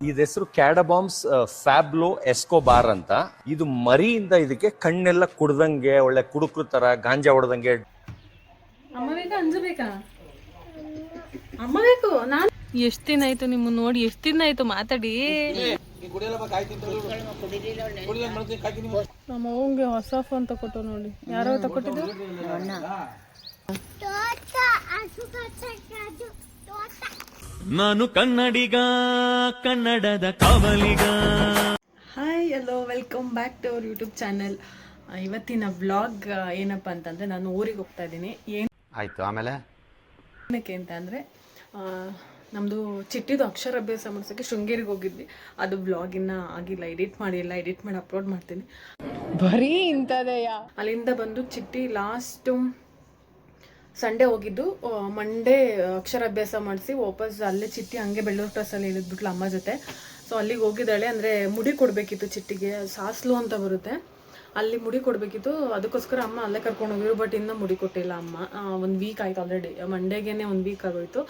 ಇದ ಹೆಸರು ಕ್ಯಾಡಬಾಮ್ಸ್ ಫ್ಯಾಬ್ಲೋ ಎಸ್ಕೋಬಾರ್ ಅಂತ. ಇದು ಮರಿಯಿಂದ ಇದಕ್ಕೆ ಕಣ್ಣೆಲ್ಲ ಕುಡ್ದಂಗೆ ಒಳ್ಳೆ ಕುಡುಕ್ರು ತರ ಗಾಂಜಾ ಹೊಡೆದಂಗೆ. ಅಮ್ಮ ಬೇಕಾ? ಅಂಜಬೇಕಾ ಅಮ್ಮ ಬೇಕು ನಾನು ಎಷ್ಟ್ ದಿನ ಆಯ್ತು ನಿಮ್ಮ ನೋಡಿ ಎಷ್ಟ್ ದಿನ ಆಯ್ತು ಮಾತಾಡಿ? ನಮ್ಮ ಅವ್ಗೆ ಹೊಸ ಫೋನ್ ತಕೊಟ್ಟು ನೋಡಿ. ಯಾರೋ ತಕೊಟ್ಟಿದ್ದು ನಾನು ಕನ್ನಡಿಗ ಕನ್ನಡದ ಕಾವಲಿಗ. Hi hello welcome back to our YouTube channel ಇವತ್ತಿನ ವ್ಲಾಗ್ ಏನಪ್ಪ ಅಂತಂದ್ರೆ ನಾನು ಊರಿಗೆ ಹೋಗ್ತಾ ಇದ್ದೀನಿ. ಆಯ್ತು ಆಮೇಲೆ? ಏನಕ್ಕೆ ಅಂತ ಅಂದರೆ ನಮ್ಮದು ಚಿಟ್ಟಿದು ಅಕ್ಷರಾಭ್ಯಾಸ ಮಾಡ್ಸೋಕ್ಕೆ ಶೃಂಗೇರಿಗೆ ಹೋಗಿದ್ವಿ. ಅದು ಬ್ಲಾಗ್ ಇನ್ನ ಆಗಿಲ್ಲ ಎಡಿಟ್ ಮಾಡಿಲ್ಲ ಎಡಿಟ್ ಮಾಡಿ ಅಪ್ಲೋಡ್ ಮಾಡ್ತೀನಿ. ಬರೀ ಇಂಥದೆಯಾ? ಅಲ್ಲಿಂದ ಬಂದು ಚಿಟ್ಟಿ ಲಾಸ್ಟು ಸಂಡೇ ಹೋಗಿದ್ದು ಮಂಡೇ ಅಕ್ಷರಾಭ್ಯಾಸ ಮಾಡಿಸಿ ವಾಪಸ್ ಅಲ್ಲೇ ಚಿಟ್ಟಿ ಹಂಗೆ ಬೆಳ್ಳೂರು ಟ್ರಸ್ಸಲ್ಲಿ ಇಳಿದ್ಬಿಟ್ಲು ಅಮ್ಮ ಜೊತೆ. ಸೊ ಅಲ್ಲಿಗೆ ಹೋಗಿದ್ದಾಳೆ, ಅಂದರೆ ಮುಡಿ ಕೊಡಬೇಕಿತ್ತು ಚಿಟ್ಟಿಗೆ, ಸಾಸ್ಲು ಅಂತ ಬರುತ್ತೆ. ಅಲ್ಲಿ ಮುಡಿ ಕೊಡಬೇಕಿತ್ತು, ಅದಕ್ಕೋಸ್ಕರ ಅಮ್ಮ ಅಲ್ಲೇ ಕರ್ಕೊಂಡು ಹೋಗಿರು ಬಟ್ ಇನ್ನೂ ಮುಡಿ ಕೊಟ್ಟಿಲ್ಲ ಅಮ್ಮ. ಒಂದು ವೀಕ್ ಆಯ್ತು ಆಲ್ರೆಡಿ ಮಂಡೇಗೇನೇ ಒಂದು ವೀಕ್ ಆಗೋಯ್ತು.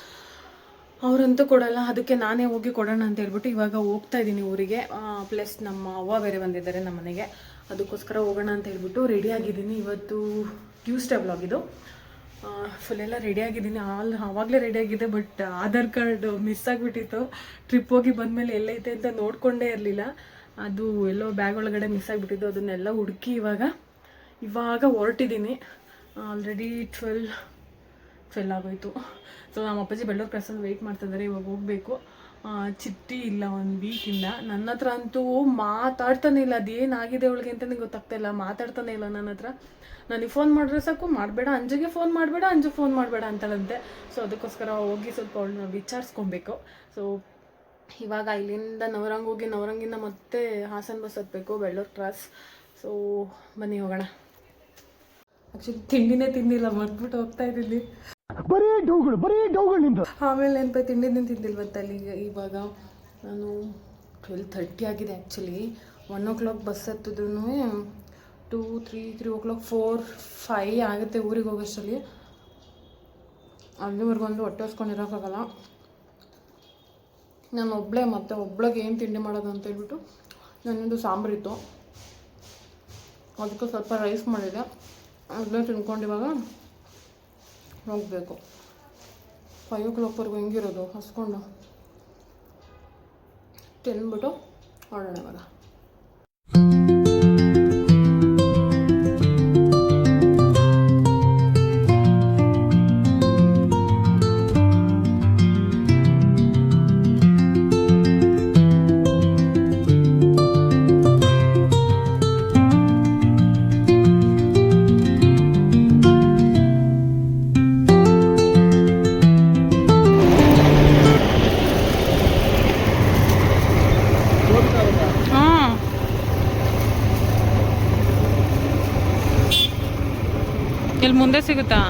ಅವರಂತೂ ಕೊಡಲ್ಲ, ಅದಕ್ಕೆ ನಾನೇ ಹೋಗಿ ಕೊಡೋಣ ಅಂತ ಹೇಳ್ಬಿಟ್ಟು ಇವಾಗ ಹೋಗ್ತಾ ಇದ್ದೀನಿ ಊರಿಗೆ. ಪ್ಲಸ್ ನಮ್ಮ ಅವ್ವ ಬೇರೆ ಬಂದಿದ್ದಾರೆ ನಮ್ಮ ಮನೆಗೆ ಅದಕ್ಕೋಸ್ಕರ ಹೋಗೋಣ ಅಂತ ಹೇಳ್ಬಿಟ್ಟು ರೆಡಿ ಆಗಿದ್ದೀನಿ. ಇವತ್ತು ಟ್ಯೂಸ್ಡೇ ಬ್ಲಾಗ್ ಫುಲ್ ಎಲ್ಲ ರೆಡಿ ಆಗಿದ್ದೀನಿ. ಆಲ್ ಆವಾಗಲೇ ರೆಡಿ ಆಗಿದೆ ಬಟ್ ಆಧಾರ್ ಕಾರ್ಡ್ ಮಿಸ್ ಆಗಿಬಿಟ್ಟಿತ್ತು. ಟ್ರಿಪ್ ಹೋಗಿ ಬಂದಮೇಲೆ ಎಲ್ಲೈತೆ ಅಂತ ನೋಡಿಕೊಂಡೇ ಇರಲಿಲ್ಲ. ಅದು ಎಲ್ಲೋ ಬ್ಯಾಗ್ ಒಳಗಡೆ ಮಿಸ್ ಆಗಿಬಿಟ್ಟಿತ್ತು. ಅದನ್ನೆಲ್ಲ ಹುಡುಕಿ ಇವಾಗ ಇವಾಗ ಹೊರಟಿದ್ದೀನಿ. ಆಲ್ರೆಡಿ ಟ್ವೆಲ್ ಟ್ವೆಲ್ ಆಗೋಯ್ತು. ಸೊ ನಮ್ಮ ಅಪ್ಪಾಜಿ ಬೆಳ್ಳೂರು ಕ್ರಾಸಲ್ಲಿ ವೆಯ್ಟ್ ಮಾಡ್ತಿದ್ದಾರೆ ಇವಾಗ ಹೋಗಬೇಕು. ಚಿಟ್ಟಿ ಇಲ್ಲ ಒಂದು ವೀಕಿಂದ. ನನ್ನ ಹತ್ರ ಅಂತೂ ಮಾತಾಡ್ತಾನೆ ಇಲ್ಲ. ಅದೇನಾಗಿದೆ ಅವಳಿಗೆ ಅಂತ ನಂಗೆ ಗೊತ್ತಾಗ್ತಾ ಇಲ್ಲ. ಮಾತಾಡ್ತಾನೆ ಇಲ್ಲ ನನ್ನ ಹತ್ರ. ನನಗೆ ಫೋನ್ ಮಾಡಿದ್ರೆ ಸಾಕು, ಮಾಡಬೇಡ. ಅಂಜುಗೆ ಫೋನ್ ಮಾಡಬೇಡ, ಅಂಜು ಫೋನ್ ಮಾಡಬೇಡ ಅಂತಳಂತೆ. ಸೊ ಅದಕ್ಕೋಸ್ಕರ ಹೋಗಿ ಸ್ವಲ್ಪ ಅವಳನ್ನ ವಿಚಾರಿಸ್ಕೊಬೇಕು. ಸೊ ಇವಾಗ ಇಲ್ಲಿಂದ ನವರಂಗ ಹೋಗಿ ನವರಂಗಿಂದ ಮತ್ತೆ ಹಾಸನ್ ಬಸ್ ಹತ್ತಬೇಕು ಬೆಳ್ಳೂರು ಕ್ರಾಸ್ ಸೊ ಬನ್ನಿ ಹೋಗೋಣ. ಆ್ಯಕ್ಚುಲಿ ತಿಂಡಿನೇ ತಿಂದಿಲ್ಲ, ಮರ್ತ್ಬಿಟ್ಟು ಹೋಗ್ತಾ ಇದ್ದೀನಿ. ಆಮೇಲೆ ನೆನಪ ತಿಂಡಿ ತಿಂದಿಲ್ವಂತ ಅಲ್ಲಿ ಇವಾಗ ನಾನು ಟ್ವೆಲ್ ಥರ್ಟಿ ಆಗಿದೆ actually one o'clock bus ಹತ್ತಿದ್ರು two three three o'clock four five ಆಗುತ್ತೆ ಊರಿಗೆ ಹೋಗೋಷ್ಟರಲ್ಲಿ. ಅಲ್ಲಿವರೆಗೂ ಒಂದು ಹೊಟ್ಟೆ ಹೊಸ್ಕೊಂಡಿರೋಕ್ಕಾಗಲ್ಲ. ನಾನು ಒಬ್ಬಳೇ ಮತ್ತೆ ಒಬ್ಳಿಗೆ ಏನು ತಿಂಡಿ ಮಾಡೋದು ಅಂತ ಹೇಳ್ಬಿಟ್ಟು ನನ್ನದು ಸಾಂಬಾರಿತ್ತು ಅದಕ್ಕೆ ಸ್ವಲ್ಪ ರೈಸ್ ಮಾಡಿದೆ. ಅದನ್ನ ತಿನ್ಕೊಂಡು ಇವಾಗ ಹೋಗಬೇಕು. ಫೈವ್ ಓ ಕ್ಲಾಕ್ವರೆಗೂ ಹೆಂಗಿರೋದು ಹಸ್ಕೊಂಡು. ತಿಂದ್ಬಿಟ್ಟು ಹೊರಡೋಣ ಇವಾಗ. ಸಿಗುತ್ತಾ Tá.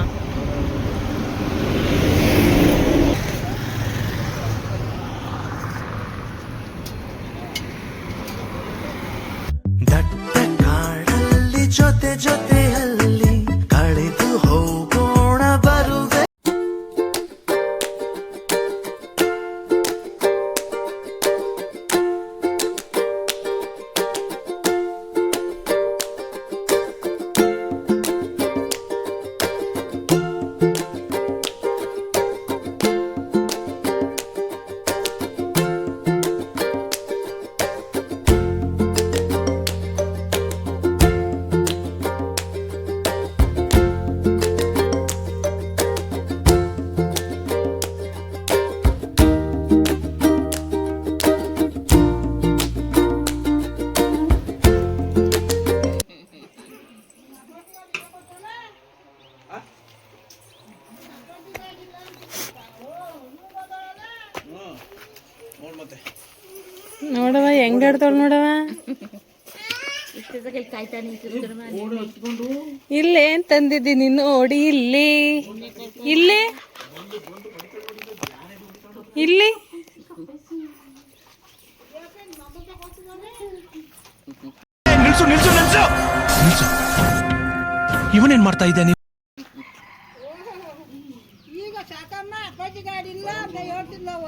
ನೋಡವ ಹೆಂಗ್ ಆಡ್ತಾಳ ನೋಡವ ಇಲ್ಲೇನ್ ತಂದಿದ್ದೀನಿ ನೋಡಿ ಇಲ್ಲಿ ಇಲ್ಲಿ. ಇಲ್ಲಿ? ನಿಲ್ಸು ನಿಲ್ಸು ನಿಲ್ಸು. ನಿಲ್ಸು. ಇವನೇನ್ ಮಾಡ್ತಾ ಇದ್ದಾನೆ ಈಗ ಸಾಕಮ್ಮ ಅಪ್ಪಾಜಿ ಗಾಡಿ ಇಲ್ಲ ಅಂತ ಹೇಳ್ತಿದ್ಲವ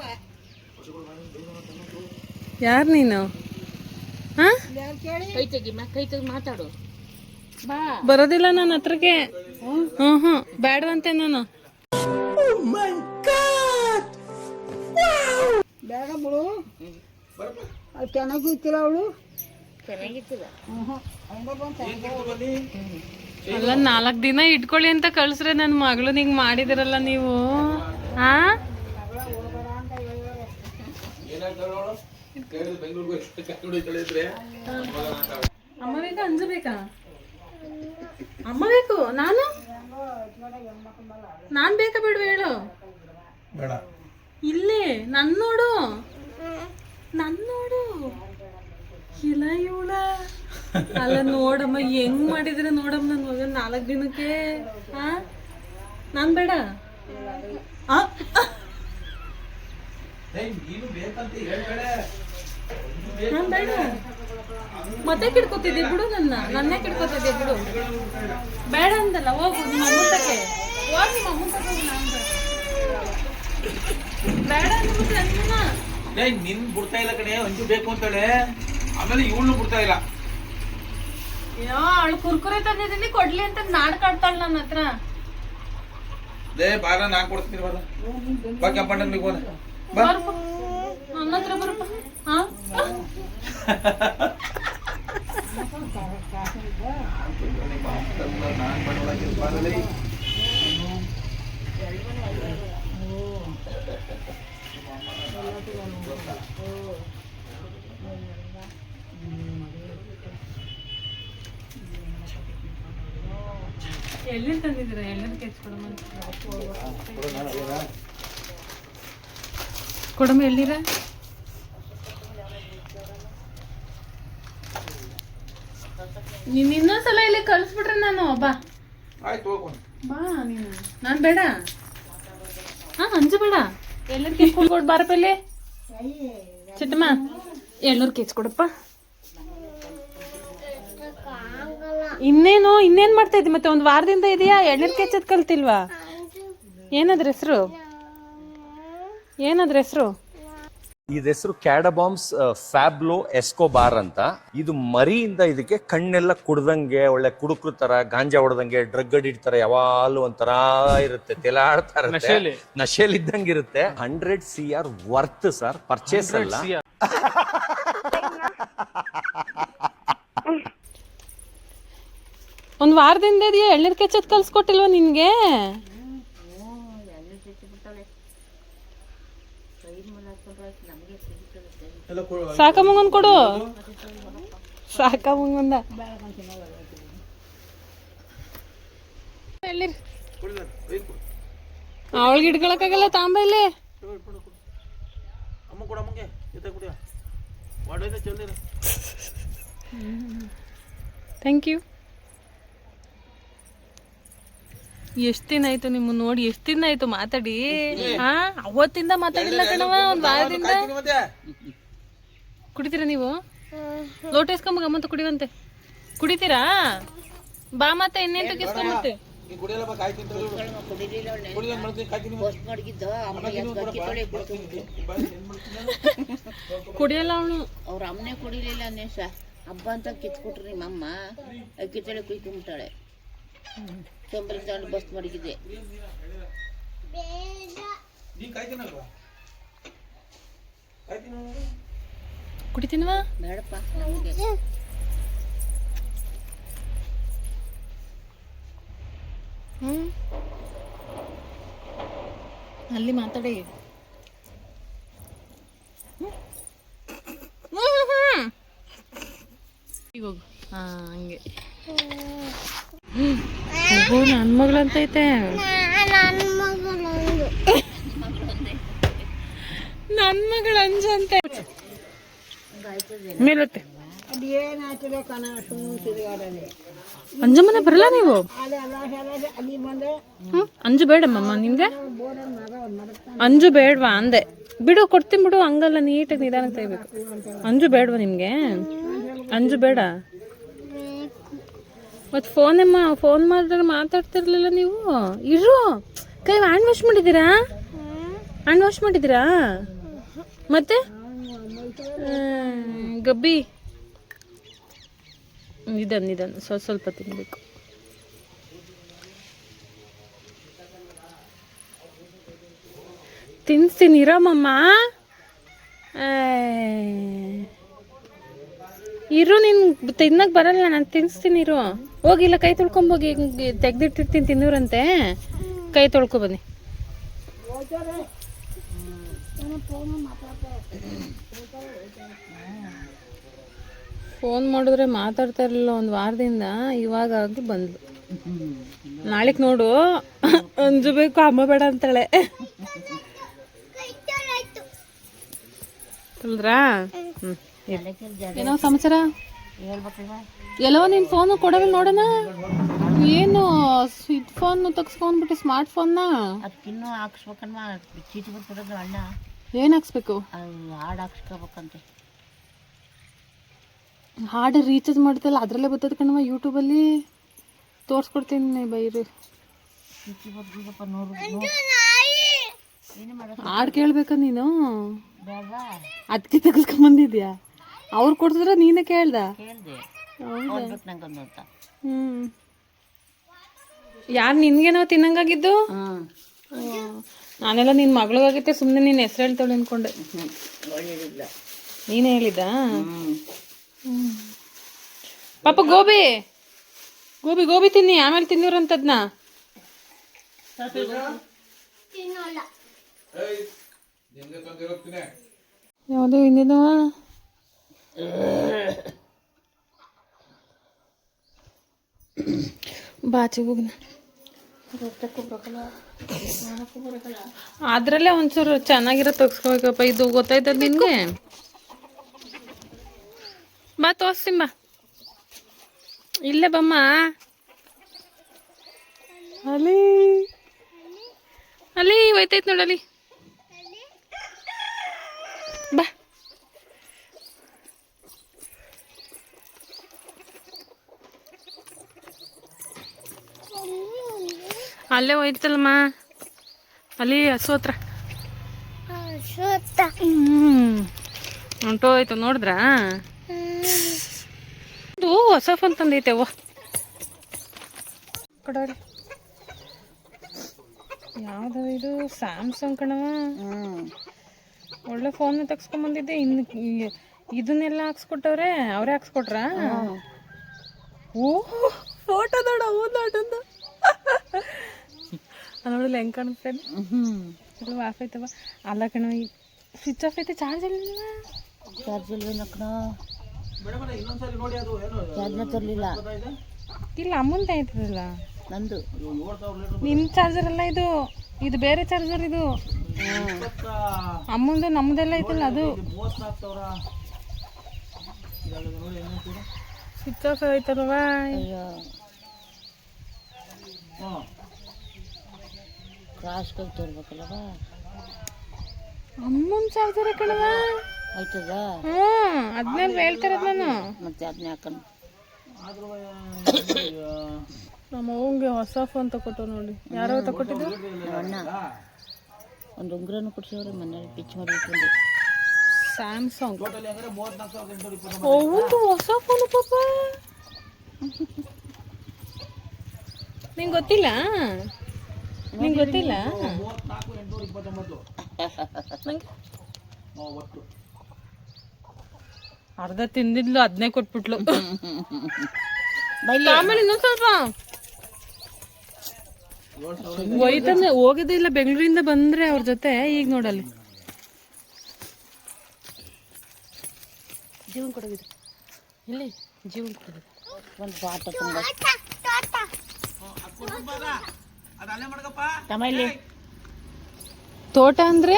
ಯಾರು ನೀನು? ಹಾ? ಕೈ ತೆಗಿ ಮಾ ಕೈ ತೆಗಿ ಮಾತಾಡು ಬಾ ಬರೋದಿಲ್ಲ ನನ್ನ ಹತ್ರಕ್ಕೆ ಹ್ಞೂ ಹ್ಞೂ ಬೇಡವಂತೆ ನಾನು ಬೇಡ ಬಿಡು ಅದು ಚೆನ್ನಾಗಿತ್ತಿಲ್ಲ ಅವಳು ಅಲ್ಲ ನಾಲ್ಕು ದಿನ ಇಟ್ಕೊಳ್ಳಿ ಅಂತ ಕಳ್ಸ್ರೆ ನನ್ನ ಮಗಳು ನಿಂಗ್ ಮಾಡಿದಿರಲ್ಲ ನೀವು. ಹಾ ಅಮ್ಮ ಬೇಕಾ ಅಂಜು ಬೇಕಾ? ಅಮ್ಮ ಬೇಕು ನಾನು? ನಾನ್ ಬೇಕಾ ಬೇಡ ಹೇಳು. ಇಲ್ಲಿ ನನ್ ನೋಡು. ನನ್ ನೋಡು. ಇಲ್ಲ ಇವಳ ಅಲ್ಲ ನೋಡಮ್ಮ ಹೆಂಗ್ ಮಾಡಿದ್ರೆ ನೋಡಮ್ಮ ನನ್ ಮಗನ್ ನಾಲ್ಕು ದಿನಕ್ಕೆ? ಹಾ ನಾನ್ ಬೇಡ. ಆ? ನಾನ್ ಬೇಡ. ಮತ್ತೆ ಕಿಡ್ಕೋತಿದ್ದೆ ಬಿಡು ನನ್ನ. ನನ್ನೇ ಕಿಡ್ಕೋತಿದ್ದೆ ಬಿಡು. ಬೇಡ ಅಂದಲ್ಲ ಹೋಗು ನಿಮ್ಮ ಮುಂದಕ್ಕೆ ಹೋಗಿ ನಿಮ್ಮ ಮುಂದಕ್ಕೆ ತಕ್ಕೆ ಹೋಗು, ನಾನ್ ಬೇಡ. ಅಂದ್ಬಿಟ್ಟು. ಲೇ ನಿನ್ ಬಿಡ್ತಾ ಇಲ್ಲ ಕಡೆ ಅಂಜು ಬೇಕು ಅಂತೇಳಿ. ಆಮೇಲೆ ಇವಳು ಬಿಡ್ತಾ ಇಲ್ಲ. ಏನೋ ಅವಳು ಕುರ್ಕುರೆ ತಂದಿದ್ದೀನಿ ಕೊಡ್ಲಿ ಅಂತ ನಾಡ್ ಕಾಡ್ತಾಳ ನನ್ನ ಹತ್ರ. ಲೇ ಬಾರ ನಾನ್ ಕೊಡ್ತೀನಿ ಬಾರ. ಬಾ ಕೆಂಪಣ್ಣನಿಗೆ ಹೋದ. ಮನಸ್ಸು ತಂದಿದ್ದೀರಾ? ಎಲ್ಲಿಂದ ಕೆಚ್ಕೊಡಮ್ಮ ಕೊಡಮ್ಮ ಎಲ್ಲಿರ ನೀನ್ ಇನ್ನೊಂದ್ಸಲ ಇಲ್ಲಿ ಕಳ್ಸ್ಬಿಟ್ರೆ ನಾನು ಬಾ. ಬಾ ನೀನು. ನಾನ್ ಬೇಡ. ಹಾ ಅಂಜು ಬೇಡ. ಎಲ್ಲರೂ ಕೆಚ್ಕೊಡ್ಕೊಡ್ ಬಾರಪ್ಪ ಇಲ್ಲಿ ಚಿತ್ತಮ್ಮ ಎಲ್ಲರೂ ಕೆಚ್ಕೊಡಪ್ಪ ಇನ್ನೇನು ಇನ್ನೇನ್ ಮಾಡ್ತಾ ಇದ್ದಿ ಮತ್ತೆ? ಒಂದ್ ವಾರದಿಂದ ಇದೆಯಾ? ಎಳ್ನೀರ್ ಕೆಚ್ಚದ್ ಕಲ್ತಿಲ್ವಾ? ಏನಾದ್ರ ಹೆಸರು? ಏನಾದ್ರ ಹೆಸರು? ಇದ ಹೆಸರು ಕ್ಯಾಡಬಾಮ್ಸ್ ಫ್ಯಾಬ್ಲೋ ಎಸ್ಕೋಬಾರ್ ಅಂತ. ಇದು ಮರಿಯಿಂದ ಇದಕ್ಕೆ ಕಣ್ಣೆಲ್ಲ ಕುಡ್ದಂಗೆ ಒಳ್ಳೆ ಕುಡುಕ್ರು ತರ ಗಾಂಜಾ ಹೊಡೆದಂಗೆ ಡ್ರಗ್ ಅಡಿಡ್ತಾರೆ ತರ ಯಾವಾಗಲೂ ಒಂಥರ ಇರುತ್ತೆ ತೆಲಾಡ್ತಾ ಇರುತ್ತೆ. ನಶೆಲ್ ಇದ್ದಂಗೆ ಇರುತ್ತೆ hundred C R worth sir purchase ಅಲ್ಲ ಒಂದ್ ವಾರದಿಂದ ಇದೆಯಾ? ಎಳ್ನೀರ್ ಕೆಚ್ಚದ್ ಕಲ್ಸ್ಕೊಟ್ಟಿಲ್ವಾ ನಿನ್ಗೆ? ಸಾಕಮ್ಮಂಗೊಂದ್ ಕೊಡು ಸಾಕ ಮುಂಗಂದ ಅವಳಿಗೆ ಇಟ್ಕೊಳಕ್ಕಾಗಲ್ಲ ತಾಂಬ ಇಲ್ಲಿ. ಥ್ಯಾಂಕ್ ಯು ಎಷ್ಟು ದಿನ ಆಯ್ತು ನಿಮ್ಮ ನೋಡಿ? ಎಷ್ಟು ದಿನ ಆಯ್ತು ಮಾತಾಡಿ? ಹಾ ಅವತ್ತಿಂದ ಮಾತಾಡಿಲ್ಲ ಕಣವ ಒಂದು ವಾರದಿಂದ. ಕುಡಿತೀರಾ ನೀವು? ಲೋಟ ಇಸ್ಕೊಂಬ ಮತ್ತೆ ಕುಡಿವಂತೆ. ಕುಡಿತೀರಾ? ಬಾ ಮತ್ತೆ ಇನ್ನೇನ್ ಇಸ್ಕೊಂಬತ್ತೆ ನೀ ಕುಡಿಯಲ್ಲ ಅವನು ಅವ್ರ ಅಮ್ಮನೆ ಕುಡಿಲಿಲ್ಲ ನೇಷ ಹಬ್ಬ ಅಂತ ಕಿತ್ಕೊಟ್ರು ನಿಮ್ಮಮ್ಮ ಕಿತ್ತಳೆ ತೊಳೆ ಕುಯ್ಕೊಂಬಿಟ್ಟಾಳೆ ತೊಂಬರಿ ತಗೊಂಡು ಬಸ್ ಮಡಗಿದ್ದೆ. ನೀ ಕಾಯ್ತೀನಲ್ವಾ ಕಾಯ್ತೀನಿ ಕುಡಿತೀನವಾ ಬೇಡಪ್ಪ. ಹ್ಮ್. ಅಲ್ಲಿ ಮಾತಾಡಿ. ಈಗ ಹೋಗು. ಹಾ ಹಂಗೆ. ನನ್ನ ಮಗಳಂತೈತೆ ನನ್ನ ಮಗಳು ಅಂಜಂತೆ ಮೇಲತ್ತೆ. ಕಣ ಸುಮ್ಮನೆ ತಿರುಗಾಡದೆ ಅಂಜಮ್ಮನೆ ಬರಲ್ಲ ನೀವು? ಅಂಜು ಬೇಡಮ್ಮಮ್ಮ ನಿಮ್ಗೆ? ಅಂಜು ಬೇಡವಾ ಅಂದೆ. ಬಿಡು ಕೊಡ್ತೀನಿ ಬಿಡು ಹಂಗಲ್ಲ ನೀಟಾಗಿ ನಿಧಾನಕ್ಕೆ ತೆಗಿಬೇಕು. ಅಂಜು ಬೇಡವಾ ನಿಮ್ಗೆ? ಅಂಜು ಬೇಡ? ಮತ್ತೆ ಫೋನಮ್ಮ ಫೋನ್ ಮಾಡಿದ್ರೆ ಮಾತಾಡ್ತಿರ್ಲಿಲ್ಲ ನೀವು? ಇರು. ಕೈ ಹ್ಯಾಂಡ್ ವಾಶ್ ಮಾಡಿದ್ದೀರಾ? ಹ್ಯಾಂಡ್ ವಾಶ್ ಮಾಡಿದ್ದೀರಾ? ಮತ್ತೆ? ಗಬ್ಬಿ. ನಿಧಾನ ನಿಧಾನ. ಸ್ವಲ್ಪ ಸ್ವಲ್ಪ ತಿನ್ನಬೇಕು ತಿನ್ಸ್ತೀನಿ, ಇರಮ್ಮಮ್ಮ. ಇರು, ನಿನ್ ತಿನ್ನಕ್ಕೆ ಬರಲ್ಲ, ನಾನು ತಿನ್ಸ್ತೀನಿ, ಇರು. ಹೋಗಿಲ್ಲ ಕೈ ತೊಳ್ಕೊಂಬೋಗಿ ತೆಗ್ದಿಟ್ಟಿರ್ತೀನಿ ತಿನ್ನೋರಂತೆ. ಕೈ ತೊಳ್ಕೊ, ಬನ್ನಿ. ಫೋನ್ ಮಾಡಿದ್ರೆ ಮಾತಾಡ್ತಾ ಇರಲಿಲ್ಲ ಒಂದು ವಾರದಿಂದ ಇವಾಗ ಆಗಿ ಬಂದ್ಲು. ನಾಳೆಗೆ ನೋಡು ಅಂಜಬೇಕು ಅಮ್ಮ ಬೇಡ ಅಂತಾಳೆ. ಏನೋ ಸಮಾಚಾರ? ಎಲ್ಲೋ ನಿನ್ ಫೋನ್ ಕೊಡೋಲ್ಲ ನೋಡೋಣ. ಏನು ಸ್ವಿಟ್ ಫೋನ್ ತೆಗ್ಸ್ಕೊಂಡ್ಬಿಟ್ಟು ಸ್ಮಾರ್ಟ್ ಫೋನ್ನ ಅದಕ್ಕಿನ್ನೂ ಹಾಕ್ಸ್ಬೇಕನ್ಮ ಚೀಟಿ ಅಣ್ಣ. ಏನು ಹಾಕ್ಸ್ಬೇಕು? ಹಾಡು ಹಾಕ್ಸ್ಕೋಬೇಕಂತೆ. ಹಾಡು ರೀಚಾರ್ಜ್ ಮಾಡ್ತಲ್ಲ ಅದರಲ್ಲೇ ಬರ್ತದೆ ಕಣವ ಯೂಟ್ಯೂಬಲ್ಲಿ ತೋರಿಸ್ಕೊಡ್ತೀನಿ ಬೈರಿ ಹಾಡು ಕೇಳ್ಬೇಕ ನೀನು? ಅದಕ್ಕೆ ತೆಗೆಸ್ಕೊಂಬಂದಿದ್ಯಾ ಅವ್ರು ಕೊಡ್ತಿದ್ರೆ ನೀನೇ ಕೇಳ್ದ? ಯಾರು ನಿನ್ಗೇನೋ ತಿನ್ನಂಗಾಗಿದ್ದು? ನಾನೆಲ್ಲ ನಿನ್ನ ಮಗಳಿಗಾಗಿತ್ತೆ ಸುಮ್ಮನೆ ನಿನ್ನ ಹೆಸರು ಹೇಳ್ತಾಳೆ ಅನ್ಕೊಂಡೆ. ನೀನೇ ಹೇಳಿದ್ದಾ? ಪಾಪ ಗೋಬಿ. ಗೋಬಿ ಗೋಬಿ ತಿನ್ನಿ ಆಮೇಲೆ ತಿನ್ನೋರಂತದ್ನ. ಯಾವುದು ಹಿಂದಿನ ಬಾಚಿ ಹೋಗ್ನ ಅದ್ರಲ್ಲೇ ಒಂಚೂರು ಚೆನ್ನಾಗಿರೋ ತೆಗ್ಸ್ಕೋಬೇಕಪ್ಪ ಇದು ಗೊತ್ತಾಯ್ತದ ನಿನ್ಗೆ? ಬಾ ತೋರ್ಸಿಮ್ಮ ಇಲ್ಲೇ ಬಮ್ಮ. ಅಲ್ಲಿ ಅಲ್ಲಿ ಹೋಯ್ತೈತ್ ನೋಡಲಿ ಬಾ. ಅಲ್ಲೇ ಹೋಯ್ತಲ್ಲಮ್ಮ. ಅಲ್ಲಿ ಹಸು ಹತ್ರ. ಹ್ಮ್. ಹೊಂಟೋಯ್ತು ನೋಡಿದ್ರಾ? ಇದು ಹೊಸ ಫೋನ್ ತಂದೈತೆ ಓ ಕೊಡೋರಿ. ಯಾವ್ದು ಇದು ಸ್ಯಾಮ್ಸಂಗ್ ಕಣವ ಒಳ್ಳೆ ಫೋನ್ ತೆಗ್ಸ್ಕೊಂಬಂದಿದ್ದೆ ಇನ್ನು ಈ- ಇದನ್ನೆಲ್ಲ ಹಾಕ್ಸ್ಕೊಟ್ಟವ್ರೆ ಅವರೇ ಹಾಕ್ಸ್ಕೊಟ್ರ? ಓ ಫೋಟೋ ನೋಡ ಓದಾಡಂದು ನೋಡಲ್ಲ ಹೆಂಗ್ ಕಾಣಿಸ್ತೇನೆ ಹ್ಞೂ ಇದು ಆಫ್ ಐತವ ಅಲ್ಲ ಕಣ ಸ್ವಿಚ್ ಆಫ್ ಐತೆ ಚಾರ್ಜ್ ಇಲ್ಲ ಚಾರ್ಜ್ ಇಲ್ಲ ಕಣ. ತರಲಿಲ್ಲ. ಇಲ್ಲ ಅಮ್ಮಂದ ಐತ್ರಿಲ್ಲ ನಂದು. ನಿಮ್ ಚಾರ್ಜರ್ ಅಲ್ಲ ಇದು? ಇದು ಬೇರೆ ಚಾರ್ಜರ್ ಇದು. ಅಮ್ಮಂದು ನಮ್ದೆಲ್ಲ ಐತಲ್ಲ ಅದು. ಸ್ವಿಚ್ ಆಫ್ ಐತಲ್ವಾ ಕ್ರಾಸ್ ಕ್ರಾಸ್ಗೆ ತೋರ್ಬೇಕಲ್ಲವಾ? ಅಮ್ಮನ ಚಾರ್ಜರ್ ಕಣವ ಆಯ್ತದ ಹ್ಮ್ ಅದ್ಮೇಲೆ ಹೇಳ್ತಿರೋದು ನಾನು. ಮತ್ತೆ ಅದನ್ನ ಹಾಕೊಂಡು ನಮ್ಮ ಅವ್ವಂಗೆ ಹೊಸ ಫೋನ್ ತಕೊಟ್ಟು ನೋಡಿ. ಯಾರೋ ತಕೊಟ್ಟಿದ್ರು? ಅಣ್ಣ ಒಂದು ಉಂಗುರನು ಕೊಡ್ಸವ್ರೆ ಮನೇಲಿ ಪಿಚ್ ಮಾಡಿ ಇಟ್ಕೊಂಡು. ಸ್ಯಾಮ್ಸಂಗ್ ಹೌದು ಹೊಸ ಫೋನ್ ಪಾಪ. ನಿಂಗೆ ಗೊತ್ತಿಲ್ಲ? ನಿಂಗೆ ಗೊತ್ತಿಲ್ಲ? ನಂಗೆ? ಅರ್ಧ ತಿಂದಿದ್ಲು ಅದನ್ನೇ ಕೊಟ್ಬಿಟ್ಲು. ಆಮೇಲೆ ಇನ್ನೊಂದ್ ಸ್ವಲ್ಪ. ಹೋಯ್ತಂದ್ರೆ ಹೋಗೋದೇ ಇಲ್ಲ ಬೆಂಗಳೂರಿಂದ ಬಂದ್ರೆ ಅವ್ರ ಜೊತೆ ಈಗ ನೋಡಲ್ಲಿ. ಜೀವನ್ ಕೊಡೋಗಿದೆ. ಇಲ್ಲಿ ಜೀವನ್ ಕೊಡೋಗಿದೆ. ಒಂದು ಬಾಟ ತುಂಬ ತಮ್ಮಲ್ಲಿ ತೋಟ ಅಂದ್ರೆ?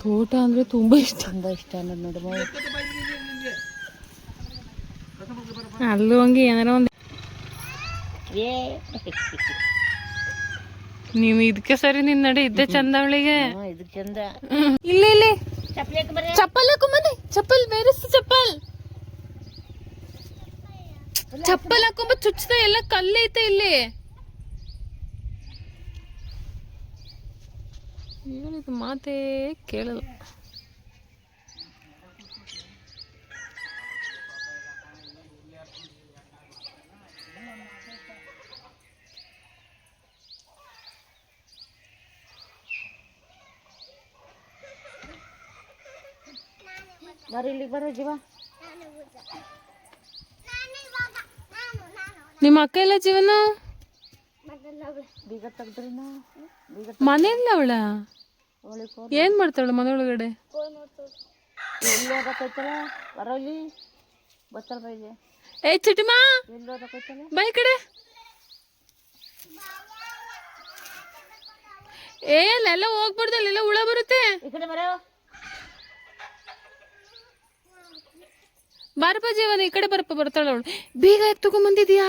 ತೋಟ ಅಂದ್ರೆ ತುಂಬಾ ಇಷ್ಟ ತುಂಬ ಇಷ್ಟ ಅನ್ನೋದು ನೋಡುವ ಅಲ್ಲೂ ಹಂಗೆ ಏನಾರ ಒಂದು ಏ ನೀನು ಇದಕ್ಕೆ ಸರಿ ನಿನ್ ನಡೆ ಇದ್ದೆ ಚಂದ. ಅವಳಿಗೆ ಇಲ್ಲಿ ಇಲ್ಲಿ. ಚಪ್ಪಲಿ ಹಾಕೊಂಬನ್ನಿ ಚಪ್ಪಲ್ ಬೇರೆಸ್ತು ಚಪ್ಪಲ್ ಚಪ್ಪಲ್. ಹಾಕೊಂಬ ಚುಚ್ಚದ ಎಲ್ಲ ಕಲ್ಲೈತೆ ಇಲ್ಲಿ. ಹೇಳಿದ ಮಾತೇ ಕೇಳಲ್ಲ. ಇಲ್ಲಿಗೆ ಬರ್ರಿ ಜೀವ? ನಿಮ್ಮ ಅಕ್ಕ ಎಲ್ಲ ಜೀವನ? ಬೀಗ ತೆಗ್ದ್ರಿನ? ಬೀಗ ಮನೆಯಲ್ಲ ಅವಳ? ಏನ್ ಮಾಡ್ತಾಳ ಮನೆಯೊಳಗಡೆ ಎಲ್ಲಿ ಓದಕ್ಕೈತಲ್ಲ ಬರೋಲಿ ಬತ್ತಲ್ ಬೈದೆ ಏ ಚಿಟಿಮಾ ಎಲ್ಲಿ ಓದಕ್ಕೈತಲ್ಲ ಬೈ ಕಡೆ. ಏ ಅಲ್ಲೆಲ್ಲ ಹುಳ ಬರುತ್ತೆ. ಈ ಕಡೆ ಬರೋ ಬಾರಪ್ಪ ಜೀವನ ಈ ಕಡೆ ಬರಪ್ಪ ಬರ್ತಾಳ ಅವಳು. ಬೇಗ ಎತ್ ತಗೊಂಬಂದಿದ್ಯಾ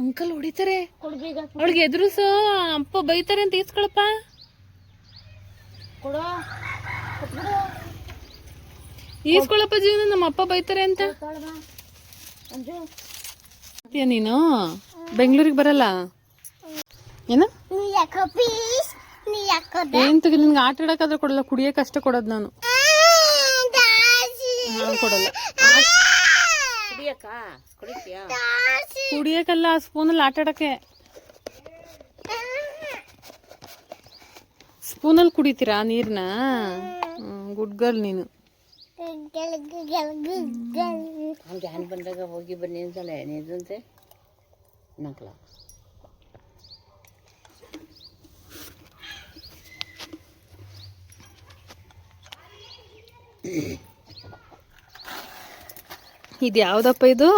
ಅಂಕಲ್ ಹೊಡಿತಾರೆ. ಅವಳಿಗೆ ಎದುರುಸು ಅಪ್ಪ ಬೈತಾರೆ ಅಂತ ಈಸ್ಕೊಳಪ್ಪ. ಈಸ್ಕೊಳಪ್ಪ ಜೀವನ ನಮ್ಮ ಅಪ್ಪ ಬೈತಾರೆ ಅಂತ. ನೀನು? ಬೆಂಗಳೂರಿಗೆ ಬರಲ್ಲ? ಏನ? ಏನ್ ತೆಗಿ ನಿನ್ಗೆ ಆಟ ಆಡಕ್ಕಾದ್ರೆ ಕೊಡಲ್ಲ ಕುಡಿಯಕ್ಕೆ ಅಷ್ಟೇ ಕೊಡೋದು ನಾನು. ನಾನು ಕೊಡಲ್ಲ. ಕುಡಿಯಕ್ಕ? ಕುಡಿತೀಯಾ? ಕುಡಿಯಕ್ಕಲ್ಲ ಸ್ಪೂನಲ್ಲಿ ಆಟ ಆಡಕ್ಕೆ. ಸ್ಪೂನಲ್ಲಿ ಕುಡಿತೀರಾ ನೀರ್ನ? ಗುಡ್ ಗರ್ಲ್ ನೀನು. ಬಂದಾಗ ಹೋಗಿ ಬನ್ನಿ ಅಂತಲೇ ನಿದಂತೆ? ನಕ್ಲ? ಇದು ಯಾವ್ದಪ್ಪ ಇದು?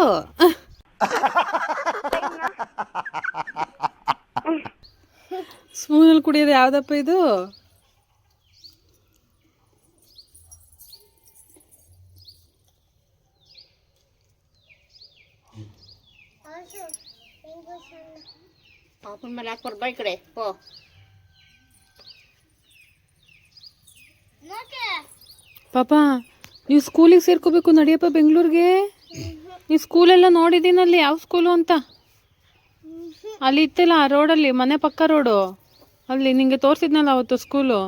ಸ್ಪೂನಲ್ಲಿ ಕುಡಿಯೋದು ಯಾವ್ದಪ್ಪ ಇದು? ಪಾಪನ ಮೇಲೆ ಹಾಕ್ಬಾರ್ದು. ಬೈ ಈ ಕಡೆ. ಪೋ. ಪಾಪ, ನೀವು ಸ್ಕೂಲಿಗೆ ಸೇರ್ಕೋಬೇಕು ನಡಿಯಪ್ಪ ಬೆಂಗಳೂರಿಗೆ? ನೀವು ಸ್ಕೂಲೆಲ್ಲ ನೋಡಿದ್ದೀನಲ್ಲಿ ಯಾವ ಸ್ಕೂಲು ಅಂತ? ಅಲ್ಲಿ ಇತ್ತಲ್ಲ ಆ ರೋಡಲ್ಲಿ, ಮನೆ ಪಕ್ಕ ರೋಡು. ಅಲ್ಲಿ ನಿಮಗೆ ತೋರಿಸಿದ್ನಲ್ಲ ಅವತ್ತು ಸ್ಕೂಲು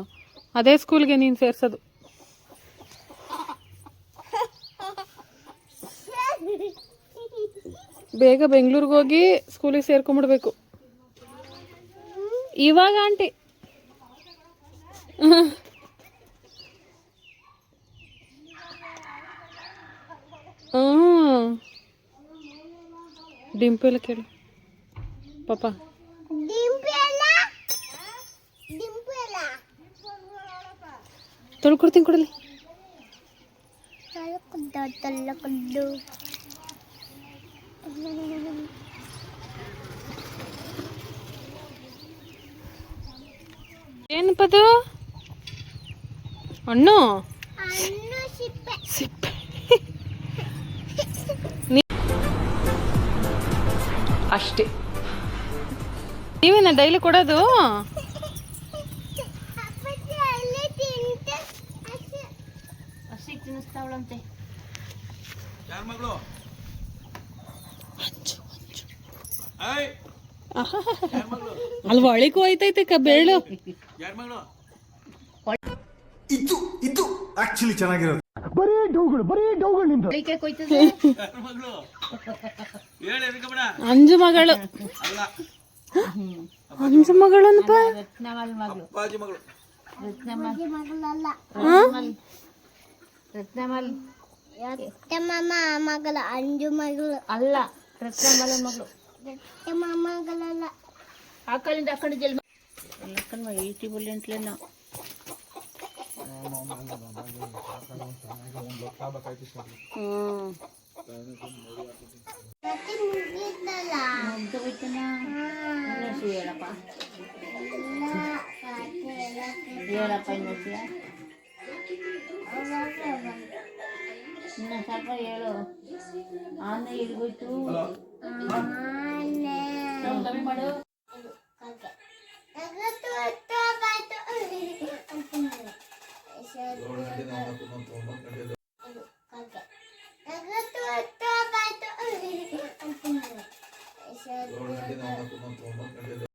ಅದೇ ಸ್ಕೂಲ್ಗೆ ನೀನು ಸೇರಿಸೋದು. ಬೇಗ ಬೆಂಗಳೂರಿಗೆ ಹೋಗಿ ಸ್ಕೂಲಿಗೆ ಸೇರ್ಕೊಂಬಿಡ್ಬೇಕು. ಇವಾಗ, ಆಂಟಿ. ಹ್ಞೂ. ಡಿಂಪು ಎಲ್ಲ ಕೇಳು. ಪಾಪ. ತೊಳ್ಕೊಡ್ತೀನಿ ಕೊಡಲಿ ಏನಪ್ಪದು ಹಣ್ಣು ಅಷ್ಟೇ. ನೀವೇನ ಡೈಲಿ ಕೊಡೋದು? ಅಲ್ವಾ ತಿನ್ನಿಸ್ತಾವಳಂತೆ ಆಯ್ತೈತೆ ಕಬ್ಬೆ ಏಯ್ ಅಲ್ಲಿ ಒಳಗೂ ಹೋಯ್ತೈತೆ ಕ ಬೇಳು ಯಾರ ಮಗಳು? ಇದು ಇದು ಆಕ್ಚುಲಿ ಚೆನ್ನಾಗಿರೋದು. ಬರೀ ಡೌಗಳು ಬರೀ ಡೌಗಳು ಹೇಳಿ ಎದಕ್ಕೆ ಅಂಜು ಮಗಳು. ಅಲ್ಲ. ಅಂಜು ಮಗಳು ಅನ್ಪ ರತ್ನಮಲ್ ಮಗಳು. ಅಪ್ಪಾಜಿ ಮಗಳು. ರತ್ನಮಲ್. ರತ್ನಮಲ್ ಮಗಳ ಅಂಜು ಮಗಳು. ಅಲ್ಲ ರತ್ನಮಲ ಮಗಳು. ಮಗಳಲ್ಲ. ಆ ಕಡೆಯಿಂದ ಆ ಕಡೆ ಜಲ್ಮ ಎಲ್ಲಕ್ಕನ ಈಟಿ ಬುಲ್ಲಿ ಅಂತಲೇ ನಾವು. ಹೇಳಪ್ಪ ಹೇಳಪ್ಪ ಇನ್ನೊಂದ್ಸಿಯ ಇನ್ನು ಹೇಳು ಆನೆ ಇಲ್ಗೋಯ್ತು ಮಾಡು ಏಳು ಗಂಟೆಯಿಂದ ಒಂಬತ್ತು ಒಂಬತ್ತು ಒಂಬತ್ತು ಗಂಟೆಯಿಂದ ಏಳು ಗಂಟೆಯಿಂದ ಒಂಬತ್ತು ಒಂಬತ್ತು ಒಂಬತ್ತು ಗಂಟೆಯಿಂದ